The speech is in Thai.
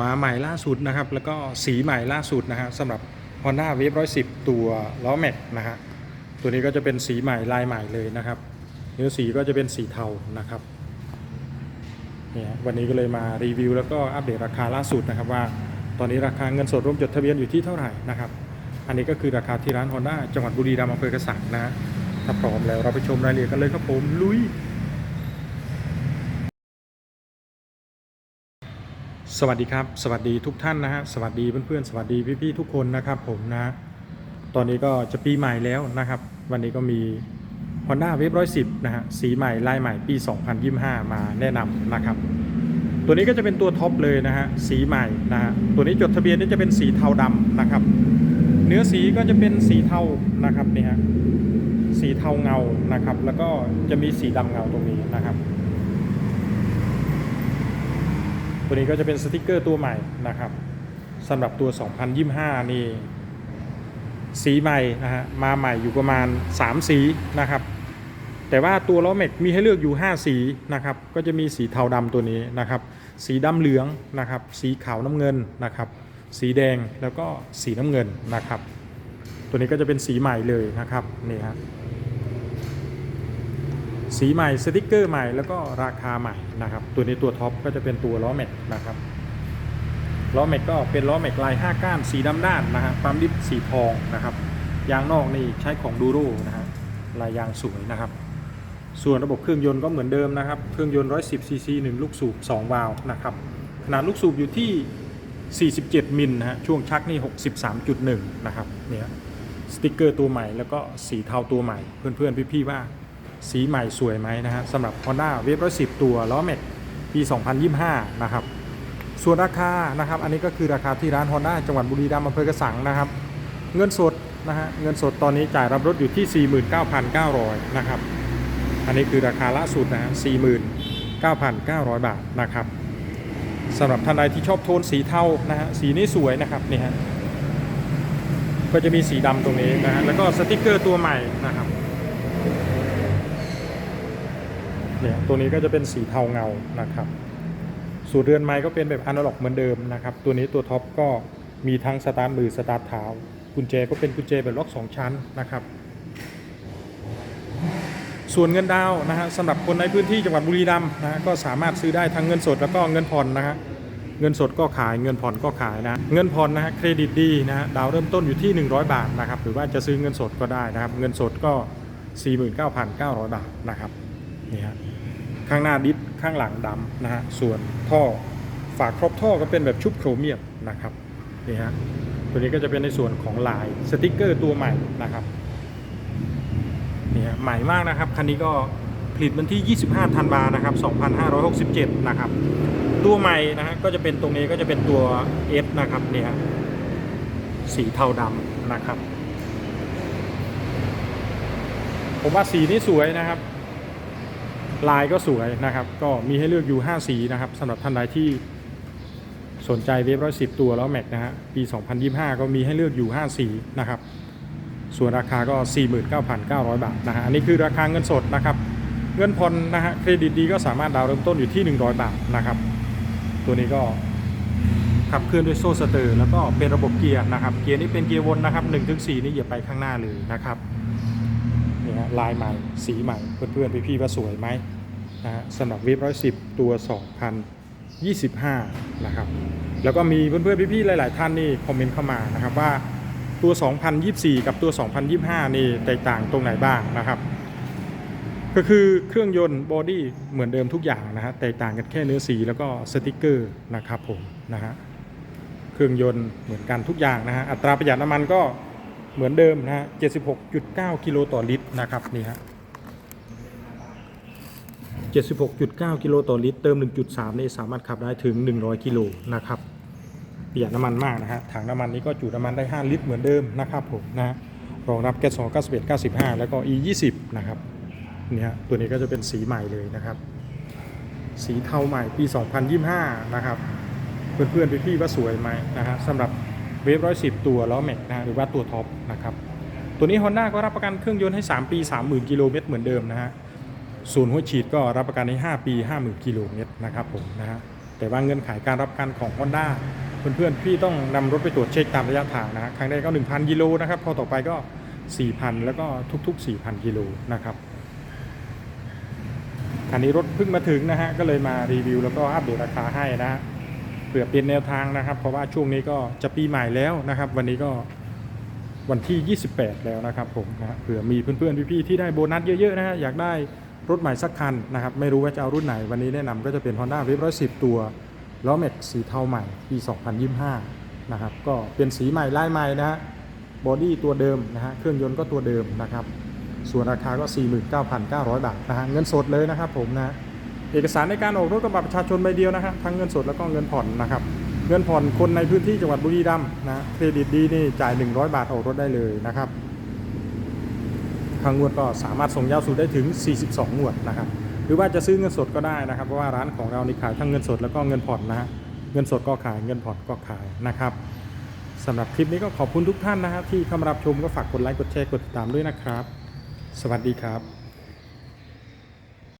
มาใหม่ล่าสุดนะครับ แล้วก็สีใหม่ล่าสุดนะฮะสำหรับ Honda Wave 110 ตัวล้อแม็กนะฮะตัวนี้ก็จะเป็นสีใหม่ลายใหม่เลยนะครับ เนื้อสีก็จะเป็นสีเทานะครับเนี่ยวันนี้ก็เลยมารีวิว แล้วก็อัปเดตราคาล่าสุดนะครับว่า ตอนนี้ราคาเงินสดรวมจดทะเบียนอยู่ที่เท่าไหร่นะครับ อันนี้ก็คือราคาที่ร้าน Honda จังหวัดบุรีรัมย์อำเภอกระสังนะฮะถ้าพร้อมแล้วเราไปชมรายละเอียดกันเลยครับผมลุย สวัสดีครับสวัสดีทุกท่านนะฮะสวัสดีเพื่อนๆสวัสดีพี่ๆทุกคนนะครับผมนะตอนนี้ก็จะปีใหม่แล้วนะครับ วันนี้ก็มี Honda Wave 110 นะฮะสีใหม่ลายใหม่ปี 2025 มาแนะนำนะครับ ตัวนี้ก็จะเป็นตัวท็อปเลยนะฮะสีใหม่นะฮะตัวนี้จดทะเบียนนี่จะเป็นสีเทาดำนะครับ เนื้อสีก็จะเป็นสีเทานะครับนี่ฮะสีเทาเงานะครับ แล้วก็จะมีสีดำเงาตรงนี้นะครับ ตัวนี้ก็จะเป็นสติกเกอร์ตัวใหม่นะครับสำหรับตัว 2025 นี่ สีใหม่นะฮะมาใหม่อยู่ประมาณ 3 สีนะครับ แต่ว่าตัวล้อแม็กมีให้เลือกอยู่ 5 สีนะครับ ก็จะมีสีเทาดำตัวนี้นะครับ สีดำเหลืองนะครับ สีขาวน้ำเงินนะครับ สีแดงแล้วก็สีน้ำเงินนะครับ ตัวนี้ก็จะเป็นสีใหม่เลยนะครับนี่ฮะ สีใหม่สติกเกอร์ใหม่แล้วก็ราคาใหม่นะครับ ตัวนี้ตัวท็อปก็จะเป็นตัวล้อแม็กนะครับล้อแม็กก็เป็นล้อแม็กลาย5ก้านสีดำด้านนะฮะปั๊มดิฟสีทองนะครับยางนอกนี่ใช้ของดูโรนะฮะลายยางสวยนะครับ ส่วนระบบเครื่องยนต์ก็เหมือนเดิมนะครับ เครื่องยนต์ 110ซีซี1ลูกสูบ 2 วาล์วนะครับขนาดลูกสูบอยู่ที่ 47 มิลนะฮะช่วงชักนี่ 63.1 นะครับเนี่ยสติกเกอร์ตัวใหม่แล้วก็สีเทาตัวใหม่เพื่อนๆพี่ๆว่า สีใหม่สวยไหมนะฮะสำหรับ Honda Wave 110 ตัวล้อแม็กปี 2025 นะครับ ส่วนราคานะครับ อันนี้ก็คือราคาที่ร้าน Honda จังหวัดบุรีรัมย์อำเภอกระสังนะครับ เงินสดนะฮะเงินสดตอนนี้จ่ายรับรถอยู่ที่ 49,900 นะครับ อันนี้คือราคาล่าสุดนะฮะ49,900 บาทนะครับสำหรับท่านใดที่ชอบโทนสีเทานะฮะสีนี้สวยนะครับนี่ฮะก็จะมีสีดำตรงนี้นะฮะแล้วก็สติกเกอร์ตัวใหม่นะครับ เนี่ยตัวนี้ก็จะเป็นสีเทาเงานะครับ สูตรเรือนไม้ก็เป็นแบบอนาล็อกเหมือนเดิมนะครับ ตัวนี้ตัวท็อปก็มีทั้งสตาร์ทมือสตาร์ทเท้ากุญแจก็เป็นกุญแจแบบล็อก 2 ชั้นนะครับ ส่วนเงินดาวนะฮะสำหรับคนในพื้นที่จังหวัดบุรีรัมย์นะก็สามารถซื้อได้ทั้งเงินสดแล้วก็เงินผ่อนนะฮะเงินสดก็ขายเงินผ่อนก็ขายนะเงินผ่อนนะฮะเครดิตดีนะฮะดาวเริ่มต้นอยู่ที่ 100 บาทนะครับหรือว่าจะซื้อเงินสดก็ได้นะครับ เงินสดก็ 49,900 บาทนะครับ นี่ฮะข้างหน้าดิสข้างหลังดำนะฮะส่วนท่อฝากครอบท่อก็เป็นแบบชุบโครเมียมนะครับนี่ฮะตัวนี้ก็จะเป็นในส่วนของลายสติกเกอร์ตัวใหม่นะครับนี่ฮะใหม่มากนะครับคันนี้ก็ผลิตวันที่ 25 ธันวานะครับ 2567 นะครับ ตัวใหม่นะฮะก็จะเป็นตรงนี้ก็จะเป็นตัว F นะครับเนี่ยฮะสีเทาดำนะครับ ผมว่าสีนี้สวยนะครับ ลายก็สวยนะครับ ก็มีให้เลือกอยู่ 5 สีนะครับสำหรับท่านใดที่สนใจเวฟร้อยสิบตัวแล้วแม็กนะฮะปี 2025 ก็มีให้เลือกอยู่ 5 สีนะครับ ส่วนราคาก็ 49,900 บาทนะฮะอันนี้คือราคาเงินสดนะครับเงินผ่อนนะฮะเครดิตดีก็สามารถดาวน์เริ่มต้นอยู่ที่ 100 บาทนะครับ ตัวนี้ก็ขับเคลื่อนด้วยโซ่สเตอร์ แล้วก็เป็นระบบเกียร์นะครับ เกียร์นี้เป็นเกียร์วนนะครับ1ถึง4นี่เหยียบไปข้างหน้าเลยนะครับนี่ฮะลายใหม่สีใหม่เพื่อนๆพี่ๆว่าสวยไหม นะสำหรับวิบร้อยสิบตัว 2025 นะครับ แล้วก็มีเพื่อนๆพี่ๆหลาย ๆ ท่านนี่คอมเมนต์เข้ามานะครับว่าตัว 2024 กับตัว 2025 นี่แตกต่างตรงไหนบ้างนะครับ ก็คือเครื่องยนต์บอดี้เหมือนเดิมทุกอย่างนะฮะแตกต่างกันแค่เนื้อสีแล้วก็สติกเกอร์นะครับผมนะฮะเครื่องยนต์เหมือนกันทุกอย่างนะฮะอัตราประหยัดน้ำมันก็เหมือนเดิมนะฮะ 76.9 กิโลต่อลิตรนะครับนี่ฮะ 76.9 กิโลต่อลิตร เติม 1.3 นี่สามารถขับได้ถึง 100 กิโลนะครับประหยัดน้ำมันมากนะฮะ ถังน้ำมันนี้ก็จุน้ำมันได้ 5 ลิตรเหมือนเดิมนะครับผมนะฮะรองรับแก๊ส2 91 95 แล้วก็ E 20นะครับเนี่ฮะตัวนี้ก็จะเป็นสีใหม่เลยนะครับ สีเทาใหม่ปี 2025 นะครับ เพื่อนๆพี่ๆว่าสวยไหมนะฮะสำหรับเวฟร้อยสิบตัวล้อแม็กนะฮะหรือว่าตัวท็อปนะครับ ตัวนี้ Honda ก็รับประกันเครื่องยนต์ให้ 3 ปี 30,000 กิโลเมตรเหมือนเดิมนะฮะ ศูนย์หัวฉีดก็รับประกันให้5ปี 50,000กิโลเมตรนะครับผมนะฮะแต่ว่าเงื่อนไขการรับประกันของ Honda เพื่อนๆพี่ต้องนำรถไปตรวจเช็คตามระยะทางนะฮะครั้งแรกก็ 1,000กิโลนะครับพอต่อไปก็ 4,000 แล้วก็ทุก ๆ 4,000กิโลนะครับคันนี้รถเพิ่งมาถึงนะฮะก็เลยมารีวิวแล้วก็อัปเดตราคาให้นะฮะเผื่อเป็นแนวทางนะครับ เพราะว่าช่วงนี้ก็จะปีใหม่แล้วนะครับ วันนี้ก็วันที่ 28 แล้วนะครับผมนะฮะเผื่อมีเพื่อนๆพี่ๆที่ได้โบนัสเยอะๆนะฮะอยากได้ รถใหม่สักคันนะครับ ไม่รู้ว่าจะเอารุ่นไหน วันนี้แนะนำก็จะเป็น Honda w a v 110 ตัวล้อแม็กสีเทาใหม่ปี 2025 นะครับ ก็เป็นสีใหม่ลายใหม่นะฮะบอดี้ตัวเดิมนะฮะเครื่องยนต์ก็ตัวเดิมนะครับ ส่วนราคาก็ 49,900 บาทนะฮะเงินสดเลยนะครับผมนะเอกสารในการออกรถกระบะประชาชนใบเดียวนะครับทั้งเงินสดแล้วก็เงินผ่อนนะครับเงินผ่อนคนในพื้นที่จังหวัดบุรีรัมย์นะเครดิตดีนี่จ่าย 100 บาทออกรถได้เลยนะครับ ทางงวดก็สามารถส่งยาวสูงได้ถึง 42 งวดนะครับ หรือว่าจะซื้อเงินสดก็ได้นะครับ เพราะว่าร้านของเรานี่ขายทั้งเงินสดแล้วก็เงินผ่อนนะฮะ เงินสดก็ขายเงินผ่อนก็ขายนะครับสำหรับคลิปนี้ก็ขอบคุณทุกท่านนะครับที่เข้ามารับชมก็ฝากกดไลค์กดแชร์กดติดตามด้วยนะครับ สวัสดีครับ